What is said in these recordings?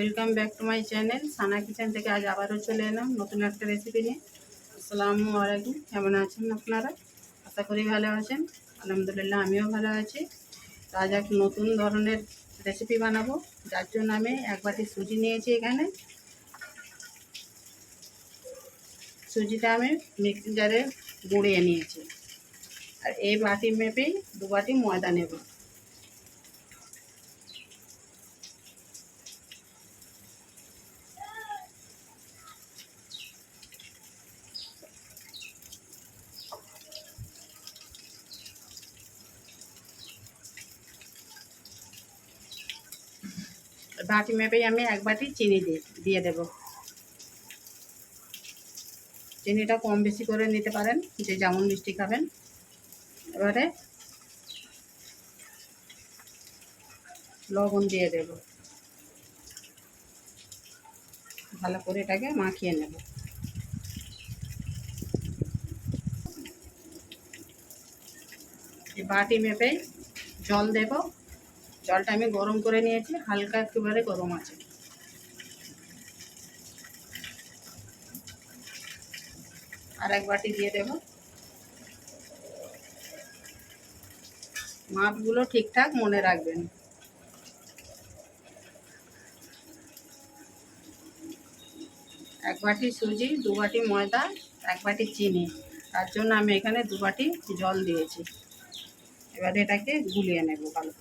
Welcome back to my channel Sana kitchen থেকে আজ আবারও চলে এলাম নতুন একটা রেসিপি নিয়ে। আসসালামু আলাইকুম, কেমন আছেন আপনারা? আশা করি ভালো আছেন। আলহামদুলিল্লাহ, আমিও ভালো আছি। আজ এক নতুন ধরনের রেসিপি বানাবো, যার জন্য আমি এক বাটি সুজি নিয়েছি এখানে। সুজিটা আমি মিক্সি জারে গুঁড়িয়ে নিয়েছি। আর এই বাটি মেপেই দু বাটি ময়দা নেব। বাটি মেপেই আমি এক বাটি চিনি দিয়ে দেব। চিনিটা কম বেশি করে নিতে পারেন, যে যেমন মিষ্টি খাবেন। এবারে লবণ দিয়ে দেব। ভালো করে এটাকে মাখিয়ে নেব। বাটি মেপেই জল দেব। জলটা আমি গরম করে নিয়েছি, হালকা একেবারে গরম আছে। আর এক বাটি দিয়ে দেব। মাপগুলো ঠিকঠাক মনে রাখবেন। এক বাটি সুজি, দু বাটি ময়দা, এক বাটি চিনি। তার জন্য আমি এখানে দু বাটি জল দিয়েছি। এবার এটাকে গুলিয়ে নেব ভালো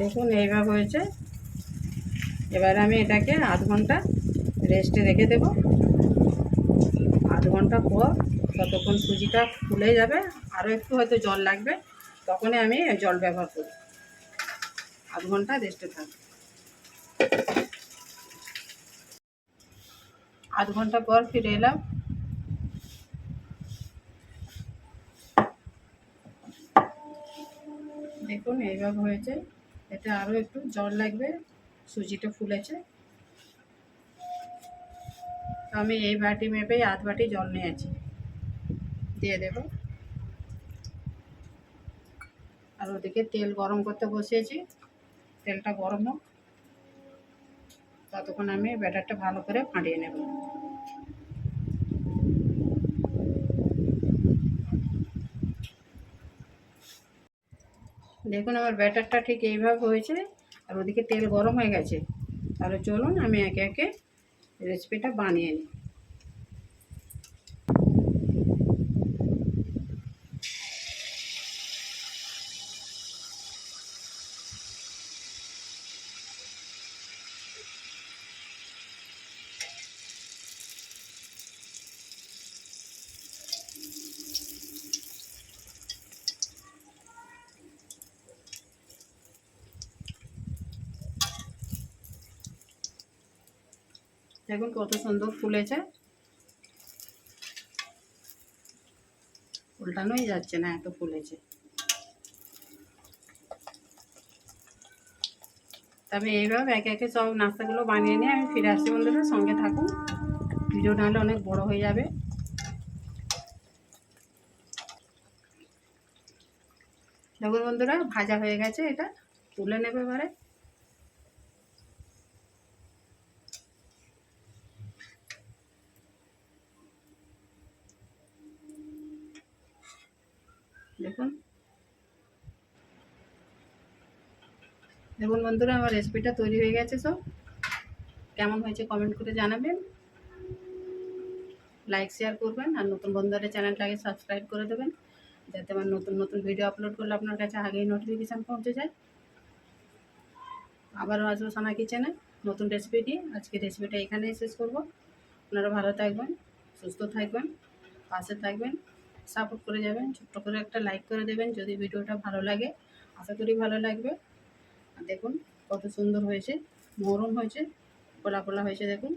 দেখুন, এইভাবে হয়েছে। এবার আমি এটাকে আধ ঘণ্টা রেস্টে রেখে দেব। আধ ঘণ্টা পর ততক্ষণ সুজিটা ফুলে যাবে। আরও একটু হয়তো জল লাগবে, তখনই আমি জল ব্যবহার করি। আধ ঘণ্টা রেস্টে থাকবে। আধ ঘণ্টা পর ফিরে এলাম। দেখুন, এইভাবে হয়েছে। এটা আরও একটু জল লাগবে, সুজিটা ফুলেছে। আমি এই বাটি মেপেই আধ বাটি জল নিয়েছি। দিয়ে দেব। আর ওদিকে তেল গরম করতে বসিয়েছি। তেলটা গরম হোক। ততক্ষণ আমি ব্যাটারটা ভালো করে ফাটিয়ে নেব। দেখুন আমার ব্যাটারটা ঠিক এইভাবে হয়েছে, আর ওদিকে তেল গরম হয়ে গেছে। তাহলে চলুন আমি একে একে রেসিপিটা বানিয়ে নিই। দেখুন কত সুন্দর ফুলেছে। উল্টানোই যাচ্ছে না, এত ফুলেছে। তবে এইভাবে একে একে সব নাস্তাগুলো বানিয়ে নিয়ে আমি ফিরে আসছি বন্ধুরা, সঙ্গে থাকুন। ভিডিও নাহলে অনেক বড় হয়ে যাবে। দেখুন বন্ধুরা, ভাজা হয়ে গেছে এটা, তুলে নেবে এবারে। দেখুন। দেখুন বন্ধুরা, আমার রেসিপিটা তৈরি হয়ে গেছে সব। কেমন হয়েছে কমেন্ট করে জানাবেন। লাইক শেয়ার করবেন আর নতুন বন্ধুদের চ্যানেলটাকে সাবস্ক্রাইব করে দেবেন, যাতে আমার নতুন নতুন ভিডিও আপলোড করলে আপনার কাছে আগেই নোটিফিকেশান পৌঁছে যায়। আবারও আসব সোনা কিচেনে নতুন রেসিপি দিয়ে আজকে রেসিপিটা এখানেই শেষ করব। আপনারা ভালো থাকবেন, সুস্থ থাকবেন, পাশে থাকবেন। সাপোর্ট করে যাবেন, ছোট্ট করে একটা লাইক করে দেবেন যদি ভিডিওটা ভালো লাগে। আশা করি ভালো লাগবে। দেখুন কত সুন্দর হয়েছে মরম হয়েছে পোলা পোলা হয়েছে দেখুন।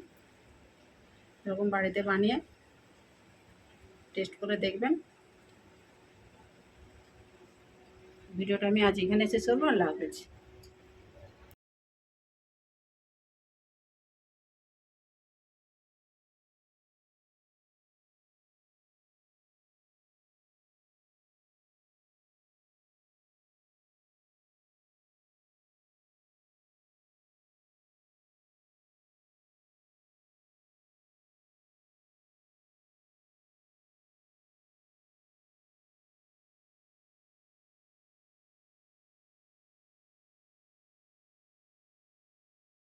এরকম বাড়িতে বানিয়ে টেস্ট করে দেখবেন। ভিডিওটা আমি আজ এখানে শেষ করব, আল্লাহ হাফেজ।